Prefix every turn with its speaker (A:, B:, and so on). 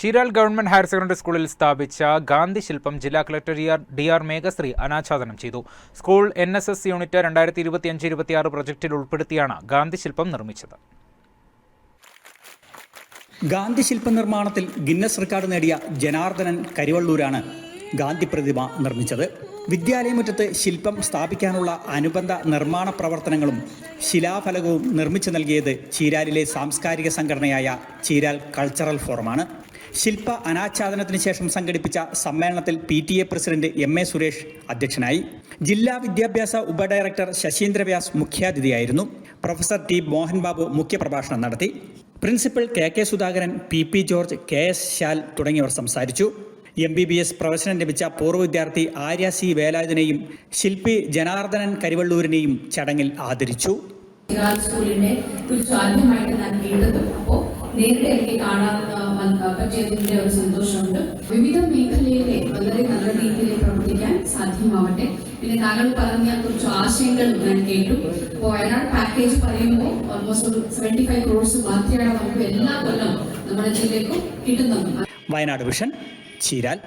A: Cheeral government higher secondary സ്കൂളിൽ സ്ഥാപിച്ച ഗാന്ധി ശില്പം ജില്ലാ കളക്ടർ ഡി ആർ മേഘശ്രീ അനാച്ഛാദനം ചെയ്തു. School N S S unit രണ്ടായിരത്തി ഇരുപത്തിയഞ്ച് ഇരുപത്തിയാറ് പ്രൊജക്ടിൽ ഉൾപ്പെടുത്തിയാണ് ഗാന്ധി ശില്പം നിർമ്മിച്ചത്.
B: ഗാന്ധി ശില്പ നിർമ്മാണത്തിൽ ഗിന്നസ് റെക്കോർഡ് നേടിയ ജനാർദ്ദനൻ കരിവള്ളൂരാണ് ഗാന്ധി പ്രതിമ നിർമ്മിച്ചത്. വിദ്യാലയമുറ്റത്ത് ശില്പം സ്ഥാപിക്കാനുള്ള അനുബന്ധ നിർമ്മാണ പ്രവർത്തനങ്ങളും ശിലാഫലകവും നിർമ്മിച്ചു നൽകിയത് ചീരാലിലെ സാംസ്കാരിക സംഘടനയായ ചീരാൽ കൾച്ചറൽ ഫോറമാണ്. ശില്പ അനാച്ഛാദനത്തിന് ശേഷം സംഘടിപ്പിച്ച സമ്മേളനത്തിൽ P T A president M A Suresh അധ്യക്ഷനായി. ജില്ലാ വിദ്യാഭ്യാസ ഉപഡയറക്ടർ ശശീന്ദ്ര വ്യാസ് മുഖ്യാതിഥിയായിരുന്നു. പ്രൊഫസർ ടി മോഹൻ ബാബു മുഖ്യപ്രഭാഷണം നടത്തി. Principal K K Sudhakaran P P George K S Shal തുടങ്ങിയവർ സംസാരിച്ചു. എം ബി ബി എസ് പ്രവേശനം ലഭിച്ച പൂർവ വിദ്യാർത്ഥി ആര്യ സി വേലായുധനെയും ശില്പി ജനാർദ്ദനൻ കരിവള്ളൂരിനെയും ചടങ്ങിൽ ആദരിച്ചു.
C: സ്കൂളിന്റെ സ്കൂളിനെ കുറിച്ച് ആദ്യമായിട്ട് ഞാൻ കേട്ടതും അപ്പോൾ നേരിട്ട് എനിക്ക് കാണാൻ പറ്റിയതിന്റെ ഒരു സന്തോഷമുണ്ട്. വിവിധ മേഖലയിലെ വളരെ നല്ല രീതിയിൽ പ്രവർത്തിക്കാൻ സാധ്യമാവട്ടെ. പിന്നെ താങ്കൾ പറഞ്ഞ കുറച്ച് ആശയങ്ങൾ ഞാൻ കേട്ടു. അപ്പോൾ വയനാട് പാക്കേജ് പറയുമ്പോൾ ഓൾമോസ്റ്റ് ഒരു സെവന്റി ഫൈവ് ക്രോഡ്സ് മാത്രമാണ് നമുക്ക് എല്ലാ കൊല്ലം നമ്മുടെ ജില്ലയ്ക്കും കിട്ടുന്നത്.
B: വയനാട് വിഷൻ ചീരാൽ.